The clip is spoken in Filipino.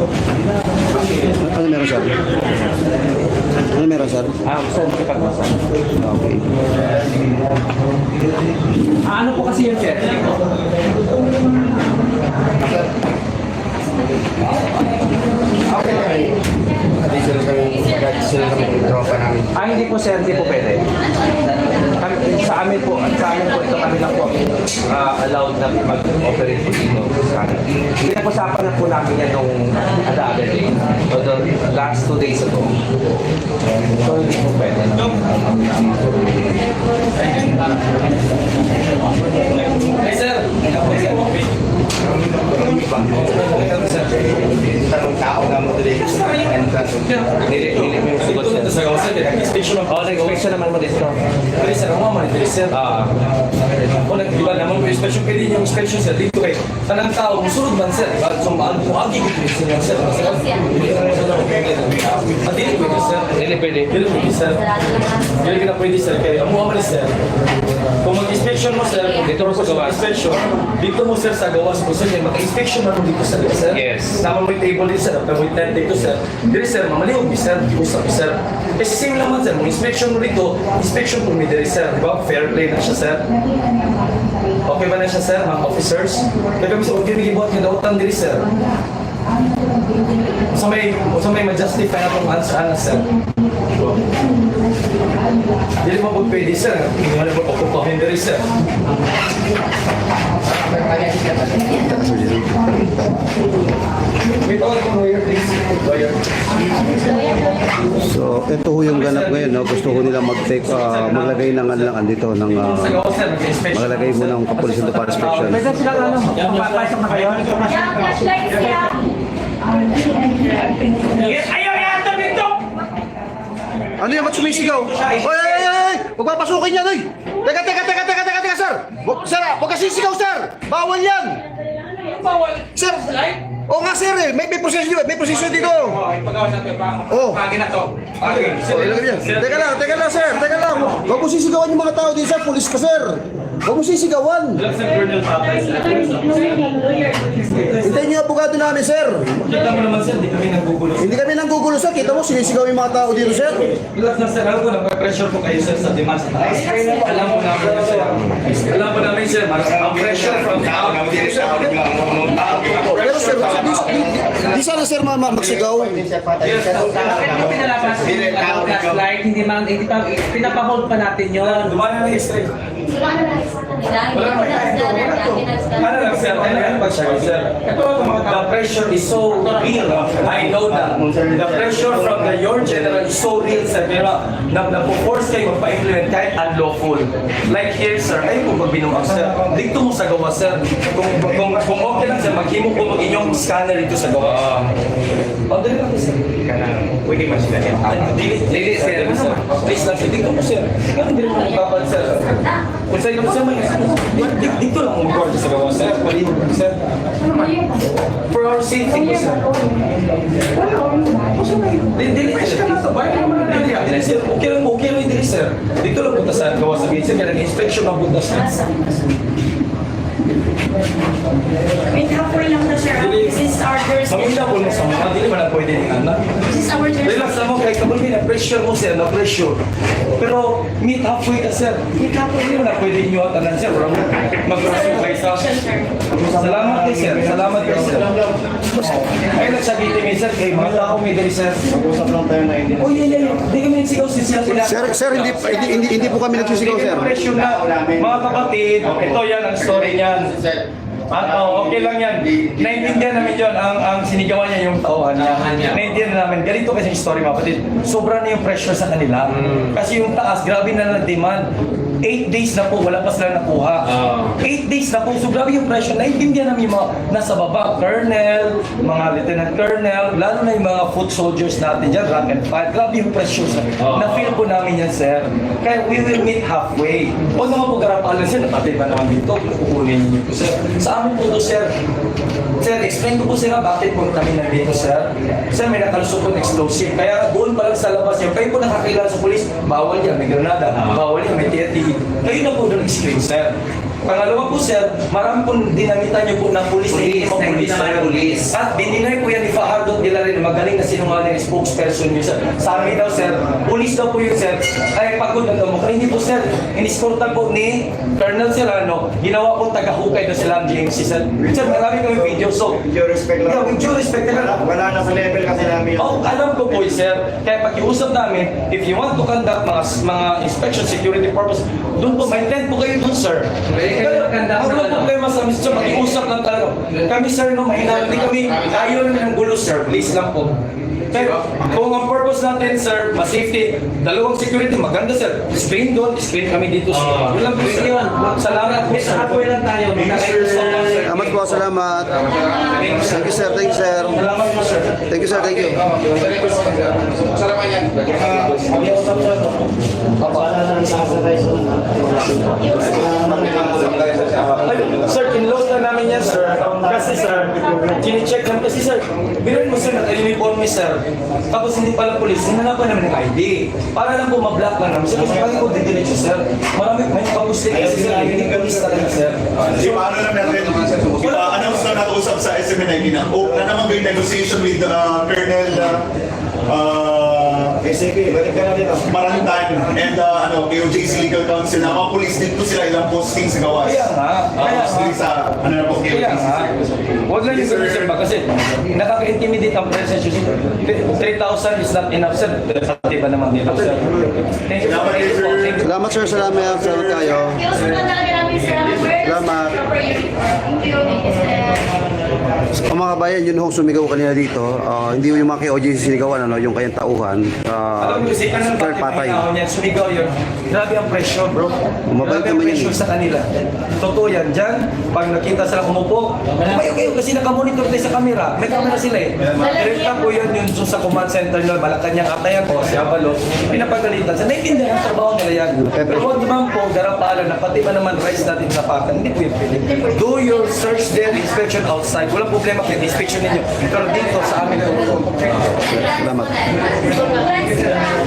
Ano meron, sir? Ano meron, sir? Ah, gusto mo ipagmasa. Okay. Ah, ano po kasi yun, sir? Additional kami, additional kami ng tropa namin. Ah, hindi po, sir. Hindi po pwede. Sa amin po, sa amin po, ito kami lang po ah, allowed na mag-operate po dito. sa amin. Pinag-usapan na po namin yan nung the other day. So, the last two days ago. So, hindi po pwede. Hey, sir. Tanong tao Ng Oh, nag-inspection naman mo dito. Pero sir, ang mga. Ah, O nag di ba naman yung inspection pwede yung inspection sir dito kay tanang tao musulod man sir at so maag mo agi ko sir at dili pwede sir dili pwede sir dili ka na kaya ang mga sir kung mag-inspection mo sir Dito sa gawas. inspection dito mo sir sa gawas mo mag-inspection na mo dito sir sir Yes. Tama mo yung table dito sir mo tent dito sir dili sir mamaliog di sir di usap sir kasi same lang man sir inspection mo dito inspection po mi diri sir di ba fair play na siya sir Okay ba na siya, sir, mga officers? Kaya kami sa kami gibuhat ng dautan diri, sir. So may, so may ma-justify na itong answer, ano, sir? Dili mo po pwede, sir. Hindi mo na po kukuhin diri, sir. Ito ho yung ganap ngayon. No? Gusto ko nila mag-take, ah, maglagay ng ano lang andito, ng, mag-inspection. maglagay mo ng kapulisan to para inspection. Pwede sila ano, papasok na kayo. Yeah, flashlight siya. Ayaw yata dito! Ano yung ba't sumisigaw? Oy, oy, oy, oy! Huwag papasukin yan, oy! Teka, teka, teka, teka, teka, teka, sir! Sir, ah, huwag ka sisigaw, sir! Bawal yan! Bawal. Sir! Oo nga, sir, eh. May, may proseso dito, may proseso dito. Pagawa natin pa. Oh. Pagin na to. Okay. Oh, niya. Teka lang, teka lang, sir. Teka lang. Huwag mo sisigawan yung mga tao dito, sir. Pulis ka, sir. Huwag mo sisigawan. Hintayin niyo abogado namin, sir. Kita mo naman sir, di kami naggugulo. Hindi kami nanggugulo, sir. Kita mo, sinisigaw yung mga tao dito, sir. Relax na sir, alam ko nagpa-pressure po kayo sir sa demand sa taas. Alam mo namin sir. Alam mo namin sir, ang pressure from out. Pero, sir, di, sana, sir, ma ma- magsigaw. Bakit mo pinalabas yung flashlight? Hindi man, hindi pa, pinapahold pa natin yun. Dumana na yung Ano ano. Ito the pressure is so real. I know that. The pressure from the your general is so real sir. Pero na napo-force kayo magpa-implement kahit unlawful. Like here sir, ayun po pag binuang sir. Dito mo sa gawa sir. Kung, kung, kung okay lang sir, maghimo po mag inyong scanner dito sa gawa. Oh, dali lang sir. Pwede man sila yan. Dili, dili sir. Please lang dito po sir. Ano dili mo babal sir? Kung sa'yo naman sir, may dito, lang mo mag sa gawa sir. Palihog sir. For our safety po sir. Dili, dili, sir. Dili, dili, sir. Okay lang, okay lang dili sir. Dito lang punta sa gawa sa gate sir. Kaya nag-inspection ang punta sir. Wait, halfway lang na, sir. This is our jurisdiction. mga po mo sa mga, dili man na pwede ni anak. This is our Relax jurisdiction. lang mo, kahit kabul na pressure mo sir, na pressure. Pero meet halfway ka sir. Meet halfway mo na pwede nyo at anan sir. Parang mag-supply sa... Salamat kay sir. Salamat kay sir. Ay, nagsabiti mi sir, kay mga tao may dali sir. Usap lang tayo na hindi. Oh, yeah, yeah, yeah. Di kami nagsigaw si sir. Sir, sir, hindi, hindi, hindi, hindi po kami nagsisigaw, sir. Pressure na. Mga kapatid, ito yan ang story niyan. Ah, oh, okay lang yan. Naintindihan namin yun, ang, ang sinigawan niya yung tauhan niya. Naintindihan namin. Ganito kasi yung story mga kapatid. Sobra na yung pressure sa kanila. Kasi yung taas, grabe na nag-demand. 8 days na po, wala pa sila nakuha. 8 days na po, so grabe yung pressure. Naintindihan namin yung mga nasa baba, colonel, mga lieutenant colonel, lalo na yung mga foot soldiers natin dyan, rank and file. Grabe yung pressure sa Na-feel po namin yan, sir. Kaya we will meet halfway. Huwag naman po garapalan, sir. Napatid ba naman dito? Kukunin niyo po, sir. Sa amin po to, sir. Sir, explain ko po sir bakit po kami nandito, sir. Sir, may nakalusot po ng explosive. Kaya doon pa lang sa labas niya, kayo po nakakilala sa polis, bawal yan, may granada, bawal yan, may TNT. Kayo na po doon screen, sir. Pangalawa po, sir, marami po dinamitan niyo po ng pulis Pulis na hindi naman pulis. At dininay po yan ni Fajardo rin, magaling na sinungaling spokesperson yun, sir. Sabi daw, sir, pulis daw po yun, sir. Ay, pagod na daw mo. Hindi po, sir. Iniskortan po ni Colonel Serrano, ginawa po taga-hukay na sila ang GMC, sir. Sir, marami kami video, so... With due respect Yeah, lang. with due respect talaga. Wala na sa level kasi namin yun. Oh, alam ko po, sir. Kaya pag-iusap namin, if you want to conduct mga mga inspection security purpose, doon po, may tent po kayo doon, sir. Pwede kayo Huwag mo ano? problema sa sir. Mag-iusap lang talaga. Kami, sir, no, mahina. Hindi kami, ayaw namin ng gulo, sir. Please lang po. Pero kung ang purpose natin, sir, ma-safety, dalawang security, maganda, sir. Screen doon, screen kami dito, sir. Yun lang po, sir. Salamat po, sir. Halfway lang tayo. Salamat po, salamat. Thank you, sir. Thank you, sir. Salamat po, sir. Thank you, sir. Thank you. Ay, sir, kinload na namin yan, sir. Kasi, sir, kine-check namin. Kasi, sir, bilang mo, sir, naka-uniform sir. Tapos hindi pala police, hinanapan namin ng ID. Para lang po ma-block lang namin. Sir, kasi kami po didiretso, sir. Marami, may pagustik kasi, sir. Hindi police talaga, sir. Di ba ano na natin, di ba announce na nakausap sa SMNID na, oh, na naman may negotiation with uh, Colonel uh, uh, Eh, sige, balik ka na dito. Marantan and uh, ano, KOJC Legal Counsel na mga police dito sila ilang posting sa gawas. Kaya nga, kaya nga. din sa ano na po Kaya KOJC. nga, huwag lang yung sir, ba? Kasi nakaka-intimidate ang presence yun. 3,000 is not enough, sir. Sa tiba naman dito, sir. Thank you. Salamat, Thank you. sir. Thank you. Salamat, sir. Salamat. Salamat tayo. Kilos na talaga namin sir ang words. Salamat. Proper uniform. Thank you. Thank you, sir. Ang mga kabayan, yun hong sumigaw kanina dito. Ah, hindi yung mga KOJ sinigawan, ano, yung kayang tauhan. Uh, Alam mo kanang Sir pati Patay. may tao niyan, sumigaw yun. Grabe ang pressure, bro. Mabait Grabe ang naman eh. sa kanila. Totoo yan. Diyan, pag nakita sila umupo, kayo kayo kasi nakamonitor tayo sa camera. May camera sila eh. Direkta po yun yung sa command center nyo, Malacanang Atayan po, si Abalo. Pinapagalitan. Sa naiintindihan ang trabaho nila yan. Pero huwag naman po, darapalan na pati ba naman rights natin sa pakan. Hindi po yung pwede. Do your search there, inspection outside. Walang problema kayo, inspection ninyo. Pero dito sa amin po. Salamat. Salamat.